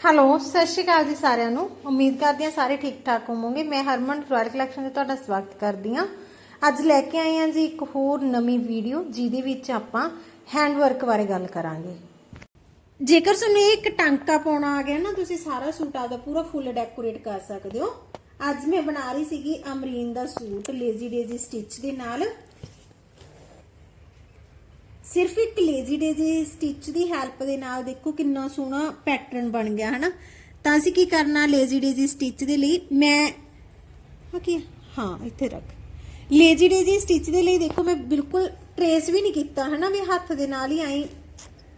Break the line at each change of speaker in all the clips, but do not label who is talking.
Hello ਸਤਿ ਸ਼੍ਰੀ ਅਕਾਲ ਜੀ ਸਾਰਿਆਂ ਨੂੰ। ਉਮੀਦ ਕਰਦੀ ਹਾਂ ਸਾਰੇ ਠੀਕ ਠਾਕ ਹੋਵੋਗੇ। ਮੈਂ ਹਰਮਨ ਰਾਇਲ ਕਲੈਕਸ਼ਨ ਦੇ ਤੁਹਾਡਾ ਸਵਾਗਤ ਕਰਦੀ ਹਾਂ। ਅੱਜ ਲੈ ਕੇ ਆਏ ਹਾਂ ਜੀ ਇੱਕ ਹੋਰ ਨਵੀਂ ਵੀਡੀਓ ਜਿਹਦੇ ਵਿੱਚ ਆਪਾਂ ਹੈਂਡ ਵਰਕ ਬਾਰੇ ਗੱਲ ਕਰਾਂਗੇ। ਜੇਕਰ ਤੁਹਾਨੂੰ ਇਹ ਇੱਕ ਟਾਂਕਾ ਪਾਉਣਾ ਆ ਗਿਆ ਨਾ, ਤੁਸੀਂ ਸਾਰਾ ਸੂਟ ਆਪਦਾ ਪੂਰਾ ਫੁੱਲ ਡੈਕੋਰੇਟ ਕਰ ਸਕਦੇ ਹੋ। ਅੱਜ ਮੈਂ ਬਣਾ ਰਹੀ ਸੀਗੀ ਅਮਰੀਨ ਦਾ ਸੂਟ ਲੇਜ਼ੀ ਡੇਜ਼ੀ ਸਟਿਚ ਦੇ ਨਾਲ। ਸਿਰਫ ਇੱਕ ਲੇਜ਼ੀ ਡੇਜ਼ੀ ਸਟਿਚ ਦੀ ਹੈਲਪ ਦੇ ਨਾਲ ਦੇਖੋ ਕਿੰਨਾ ਸੋਹਣਾ ਪੈਟਰਨ ਬਣ ਗਿਆ, ਹਨਾ? ਤਾਂ ਅਸੀਂ ਕੀ ਕਰਨਾ ਲੇਜ਼ੀ ਡੇਜ਼ੀ ਸਟਿਚ ਦੇ ਲਈ? ਮੈਂ ਹਾਂ? ਹਾਂ, ਇੱਥੇ ਰੱਖ। ਲੇਜ਼ੀ ਡੇਜ਼ੀ ਸਟਿਚ ਦੇ ਲਈ ਦੇਖੋ ਮੈਂ ਬਿਲਕੁਲ ਟਰੇਸ ਵੀ ਨਹੀਂ ਕੀਤਾ, ਹਨਾ? ਵੀ ਹੱਥ ਦੇ ਨਾਲ ਹੀ ਐਂ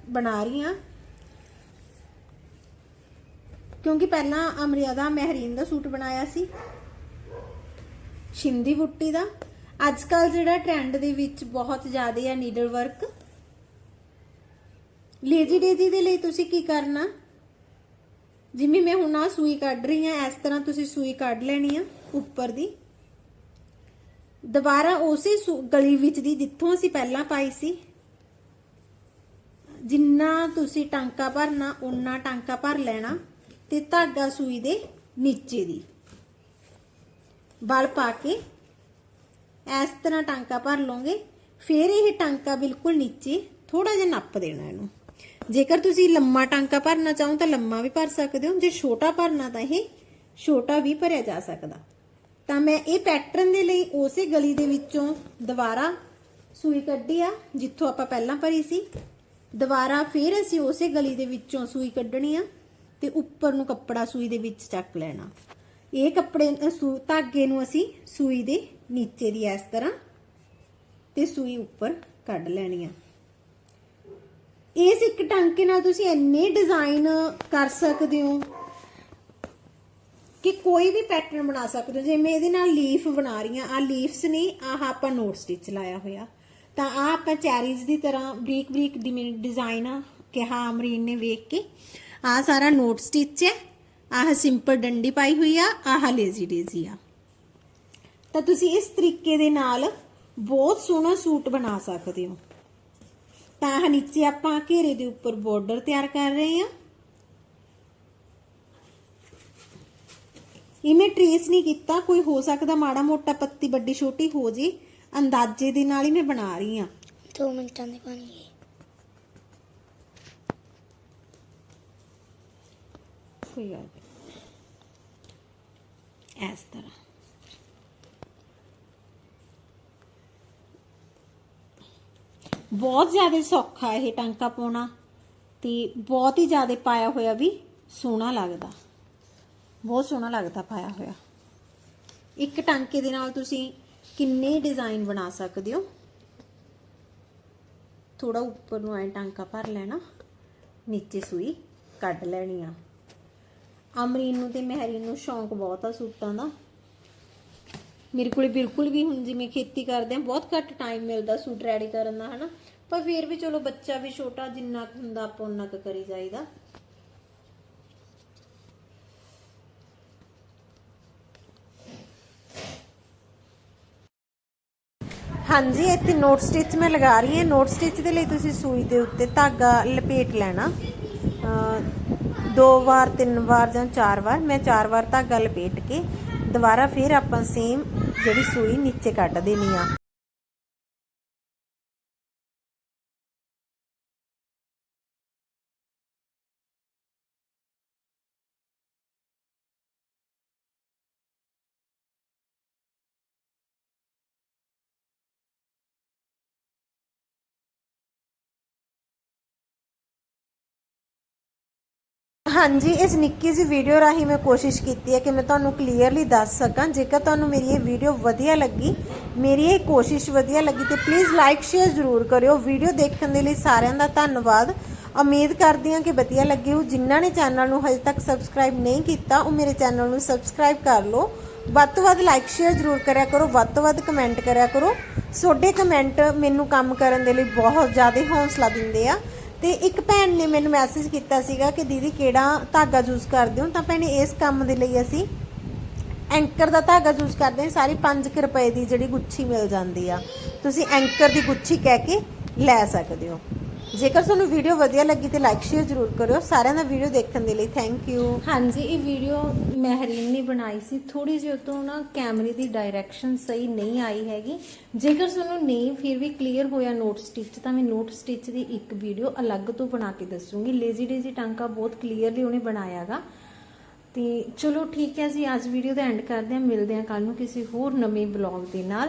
ਬਣਾ ਰਹੀ ਹਾਂ। ਕਿਉਂਕਿ ਪਹਿਲਾਂ ਅਮਰਿਆਦਾ ਮਹਿਰੀਨ ਦਾ ਸੂਟ ਬਣਾਇਆ ਸੀ। ਸ਼ਿੰਦੀ ਬੁੱਟੀ ਦਾ। ਅੱਜ ਕੱਲ ਜਿਹੜਾ ਟ੍ਰੈਂਡ ਦੇ ਵਿੱਚ ਬਹੁਤ ਜ਼ਿਆਦਾ ਆ ਨੀਡਲ ਵਰਕ ਲੇਜੀ ਡੇਜੀ ਦੇ ਲਈ ਤੁਸੀਂ ਕੀ ਕਰਨਾ? ਜਿਵੇਂ ਮੈਂ ਹੁਣ ਆ ਸੂਈ ਕੱਢ ਰਹੀ ਹਾਂ, ਇਸ ਤਰ੍ਹਾਂ ਤੁਸੀਂ ਸੂਈ ਕੱਢ ਲੈਣੀ ਆ ਉੱਪਰ ਦੀ। ਦੁਬਾਰਾ ਉਸੇ ਸੂ- ਗਲੀ ਵਿੱਚ ਦੀ ਜਿੱਥੋਂ ਅਸੀਂ ਪਹਿਲਾਂ ਪਾਈ ਸੀ। ਜਿੰਨਾ ਤੁਸੀਂ ਟਾਂਕਾ ਭਰਨਾ ਉਨਾ ਟਾਂਕਾ ਭਰ ਲੈਣਾ ਤੇ ਧਾਗਾ ਸੂਈ ਦੇ ਨੀਚੇ ਦੀ। ਬਲ ਪਾ ਕੇ ਇਸ ਤਰ੍ਹਾਂ ਟਾਂਕਾ ਭਰ ਲਓਗੇ, ਫਿਰ ਇਹ ਟਾਂਕਾ ਬਿਲਕੁਲ ਨੀਚੇ ਥੋੜਾ ਜਿਹਾ ਨੱਪ ਦੇਣਾ ਇਹਨੂੰ। ਜੇਕਰ ਤੁਸੀਂ ਲੰਮਾ ਟਾਂਕਾ ਭਰਨਾ ਚਾਹੋ ਤਾਂ ਲੰਮਾ ਵੀ ਭਰ ਸਕਦੇ ਹੋ, ਜੇ ਛੋਟਾ ਭਰਨਾ ਤਾਂ ਇਹ ਛੋਟਾ ਵੀ ਭਰਿਆ ਜਾ ਸਕਦਾ। ਤਾਂ ਮੈਂ ਇਹ ਪੈਟਰਨ ਦੇ ਲਈ ਉਸੇ ਗਲੀ ਦੇ ਵਿੱਚੋਂ ਦੁਬਾਰਾ ਸੂਈ ਕੱਢੀ ਆ, ਜਿੱਥੋਂ ਆਪਾਂ ਪਹਿਲਾਂ ਭਰੀ ਸੀ। ਦੁਬਾਰਾ ਫਿਰ ਅਸੀਂ ਉਸੇ ਗਲੀ ਦੇ ਵਿੱਚੋਂ ਸੂਈ ਕੱਢਣੀ ਆ ਤੇ ਉੱਪਰ ਨੂੰ ਕੱਪੜਾ ਸੂਈ ਦੇ ਵਿੱਚ ਚੱਕ ਲੈਣਾ। ਇਹ ਕੱਪੜੇ ਸੂ, ਧਾਗੇ ਨੂੰ ਅਸੀਂ ਸੂਈ ਦੇ ਨੀਚੇ ਦੀ ਇਸ ਤਰ੍ਹਾਂ ਤੇ ਸੂਈ ਉੱਪਰ ਕੱਢ ਲੈਣੀ ਆ। ਇਸ ਇੱਕ ਟਾਂਕੇ ਨਾਲ ਤੁਸੀਂ ਇੰਨੇ ਡਿਜ਼ਾਈਨ ਕਰ ਸਕਦੇ ਹੋ ਕਿ ਕੋਈ ਵੀ ਪੈਟਰਨ ਬਣਾ ਸਕਦੇ ਹੋ। ਜਿਵੇਂ ਇਹਦੇ ਨਾਲ ਲੀਫ ਬਣਾ ਰਹੀ ਆ ਆ ਲੀਫਸ ਨਹੀਂ ਆਹ ਆਪਾਂ ਨੋਟ ਸਟਿਚ ਲਾਇਆ ਹੋਇਆ। ਤਾਂ ਆ ਆਪਾਂ ਚੈਰੀਜ਼ ਦੀ ਤਰ੍ਹਾਂ ਬਰੀਕ ਬਰੀਕ ਡਿਜ਼ਾਈਨ ਆ ਕਿਹਾ ਅਮਰੀਨ ਨੇ ਵੇਖ ਕੇ ਆ ਸਾਰਾ ਨੋਟ ਸਟਿਚ ਹੈ। ਆਹ ਸਿੰਪਲ ਡੰਡੀ ਪਾਈ ਹੋਈ ਆ ਆਹ ਲੇਜ਼ੀ ਡੇਜ਼ੀ ਆ। ਤਾਂ ਤੁਸੀਂ ਇਸ ਤਰੀਕੇ ਦੇ ਨਾਲ ਬਹੁਤ ਸੋਹਣਾ ਸੂਟ ਬਣਾ ਸਕਦੇ ਹੋ। ਤਾਂ ਆਹ ਨੀਚੇ ਆਪਾਂ ਘੇਰੇ ਦੇ ਉੱਪਰ ਬਾਰਡਰ ਤਿਆਰ ਕਰ ਰਹੇ ਹਾਂ। ਇਹ ਮੈਂ ਟ੍ਰੇਸ ਨਹੀਂ ਕੀਤਾ ਕੋਈ ਹੋ ਸਕਦਾ ਮਾੜਾ ਮੋਟਾ ਪੱਤੀ ਵੱਡੀ ਛੋਟੀ ਹੋ ਜੇ ਅੰਦਾਜ਼ੇ ਦੇ ਨਾਲ ਹੀ ਮੈਂ ਬਣਾ ਰਹੀ ਹਾਂ।
ਦੋ ਮਿੰਟਾਂ ਦੀ ਬਣੀ ਹੈ
ਕੋਈ ਗੱਲ ਇਸ ਤਰ੍ਹਾਂ। ਬਹੁਤ ਜ਼ਿਆਦਾ ਸੌਖਾ ਇਹ ਟਾਂਕਾ ਪਾਉਣਾ ਤੇ ਬਹੁਤ ਹੀ ਜ਼ਿਆਦਾ ਪਾਇਆ ਹੋਇਆ ਵੀ ਸੋਹਣਾ ਲੱਗਦਾ। ਬਹੁਤ ਸੋਹਣਾ ਲੱਗਦਾ ਪਾਇਆ ਹੋਇਆ। ਇੱਕ ਟਾਂਕੇ ਦੇ ਨਾਲ ਤੁਸੀਂ ਕਿੰਨੇ ਡਿਜ਼ਾਈਨ ਬਣਾ ਸਕਦੇ ਹੋ? ਥੋੜਾ ਉੱਪਰ ਨੂੰ ਐ ਟਾਂਕਾ ਭਰ ਲੈਣਾ, ਨੀਚੇ ਸੂਈ ਕੱਢ ਲੈਣੀ ਆ। ਅਮਰੀਨ ਨੂੰ ਤੇ ਮਹਿਰੀਨ ਨੂੰ ਸ਼ੌਂਕ ਬਹੁਤ ਆ ਸੂਟਾਂ ਦਾ। ਮੇਰੇ ਕੋਲੇ ਬਿਲਕੁਲ ਵੀ ਹੁਣ ਜਿਵੇਂ ਖੇਤੀ ਕਰਦੇ ਆ, ਬਹੁਤ ਘੱਟ ਟਾਈਮ ਮਿਲਦਾ ਸੂਟ ਰੈਡੀ ਕਰਨ ਦਾ, ਹਨਾ। ਪਰ ਫਿਰ ਵੀ ਚਲੋ ਬੱਚਾ ਵੀ ਛੋਟਾ, ਜਿੰਨਾ ਕੁ ਹੁੰਦਾ ਆਪਾਂ ਉਨਾ ਕੁ ਕਰੀ ਜਾਈਦਾ। ਹਾਂਜੀ, ਇੱਥੇ ਨੋਟ ਸਟਿਚ ਮੈਂ ਲਗਾ ਰਹੀ ਹਾਂ। ਨੋਟ ਸਟਿਚ ਦੇ ਲਈ ਤੁਸੀਂ ਸੂਈ ਦੇ ਉੱਤੇ ਧਾਗਾ ਲਪੇਟ ਲੈਣਾ। ਦੋ ਵਾਰ, ਤਿੰਨ ਵਾਰ ਜਾਂ ਚਾਰ ਵਾਰ, ਮੈਂ ਚਾਰ ਵਾਰ ਧਾਗਾ ਲਪੇਟ ਕੇ ਦੁਬਾਰਾ ਫਿਰ ਆਪਾਂ ਸੇਮ ਜਿਹੜੀ ਸੂਈ ਨੀਚੇ ਕੱਢ ਦੇਣੀ ਆ। ਹਾਂਜੀ, ਇਸ ਨਿੱਕੀ ਜਿਹੀ ਵੀਡੀਓ ਰਾਹੀਂ ਮੈਂ ਕੋਸ਼ਿਸ਼ ਕੀਤੀ ਹੈ ਕਿ ਮੈਂ ਤੁਹਾਨੂੰ ਕਲੀਅਰਲੀ ਦੱਸ ਸਕਾਂ। ਜੇਕਰ ਤੁਹਾਨੂੰ ਮੇਰੀ ਇਹ ਵੀਡੀਓ ਵਧੀਆ ਲੱਗੀ, ਮੇਰੀ ਇਹ ਕੋਸ਼ਿਸ਼ ਵਧੀਆ ਲੱਗੀ, ਤੇ ਪਲੀਜ਼ ਲਾਈਕ ਸ਼ੇਅਰ ਜ਼ਰੂਰ ਕਰਿਓ। ਵੀਡੀਓ ਦੇਖਣ ਦੇ ਲਈ ਸਾਰਿਆਂ ਦਾ ਧੰਨਵਾਦ। ਉਮੀਦ ਕਰਦੀ ਹਾਂ ਕਿ ਵਧੀਆ ਲੱਗੀ ਹੋ ਜਿਨ੍ਹਾਂ ਨੇ ਚੈਨਲ ਨੂੰ ਹਜੇ ਤੱਕ ਸਬਸਕ੍ਰਾਈਬ ਨਹੀਂ ਕੀਤਾ, ਉਹ ਮੇਰੇ ਚੈਨਲ ਨੂੰ ਸਬਸਕ੍ਰਾਈਬ ਕਰ ਲਓ। ਵੱਧ ਤੋਂ ਵੱਧ ਲਾਈਕ ਸ਼ੇਅਰ ਜ਼ਰੂਰ ਕਰਿਆ ਕਰੋ। ਵੱਧ ਤੋਂ ਵੱਧ ਕਮੈਂਟ ਕਰਿਆ ਕਰੋ। ਤੁਹਾਡੇ ਕਮੈਂਟ ਮੈਨੂੰ ਕੰਮ ਕਰਨ ਦੇ ਲਈ ਬਹੁਤ ਜ਼ਿਆਦਾ ਹੌਸਲਾ ਦਿੰਦੇ ਆ। ਤੇ ਇੱਕ ਭੈਣ ਨੇ ਮੈਨੂੰ ਮੈਸੇਜ ਕੀਤਾ ਸੀਗਾ ਕਿ ਦੀਦੀ ਕਿਹੜਾ ਧਾਗਾ ਯੂਜ਼ ਕਰਦੇ ਹੋ? ਤਾਂ ਭੈਣੇ ਇਸ ਕੰਮ ਦੇ ਲਈ ਅਸੀਂ ਐਂਕਰ ਦਾ ਧਾਗਾ ਯੂਜ਼ ਕਰਦੇ ਹਾਂ। ਸਾਰੀ 5 ਰੁਪਏ ਦੀ ਜਿਹੜੀ ਗੁੱਛੀ ਮਿਲ ਜਾਂਦੀ ਆ। ਤੁਸੀਂ ਐਂਕਰ ਦੀ ਗੁੱਛੀ ਕਹਿ ਕੇ ਲੈ ਸਕਦੇ ਹੋ।
ਜੇਕਰ ਤੁਹਾਨੂੰ ਵੀਡੀਓ ਵਧੀਆ ਲੱਗੀ ਤੇ ਲਾਈਕ ਸ਼ੇਅਰ ਜ਼ਰੂਰ ਕਰਿਓ। ਸਾਰਿਆਂ ਦਾ ਵੀਡੀਓ ਦੇਖਣ ਦੇ ਲਈ ਥੈਂਕ ਯੂ
ਹਾਂਜੀ, ਇਹ ਵੀਡੀਓ ਮਹਿਰੀਨ ਨੇ ਬਣਾਈ ਸੀ। ਥੋੜੀ ਜਿਹੀ ਉਤੋਂ ਨਾ ਕੈਮਰੇ ਦੀ ਡਾਇਰੈਕਸ਼ਨ ਸਹੀ ਨਹੀਂ ਆਈ ਹੈਗੀ। ਜੇਕਰ ਤੁਹਾਨੂੰ ਨਹੀਂ ਫਿਰ ਵੀ ਕਲੀਅਰ ਹੋਇਆ ਨੋਟ ਸਟਿਚ ਤਾਂ ਮੈਂ ਨੋਟ ਸਟਿਚ ਦੀ ਇੱਕ ਵੀਡੀਓ ਅਲੱਗ ਤੋਂ ਬਣਾ ਕੇ ਦੱਸੂਗੀ। ਲੇਜ਼ੀ ਡੇਜ਼ੀ ਟਾਂਕਾ ਬਹੁਤ ਕਲੀਅਰਲੀ ਉਹਨੇ ਬਣਾਇਆਗਾ। ਤੇ ਚਲੋ ਠੀਕ ਹੈ ਜੀ, ਅੱਜ ਵੀਡੀਓ ਦਾ ਐਂਡ ਕਰਦੇ ਹਾਂ। ਮਿਲਦੇ ਹਾਂ ਕੱਲ ਨੂੰ ਕਿਸੇ ਹੋਰ ਨਵੇਂ ਬਲੌਗ ਦੇ ਨਾਲ।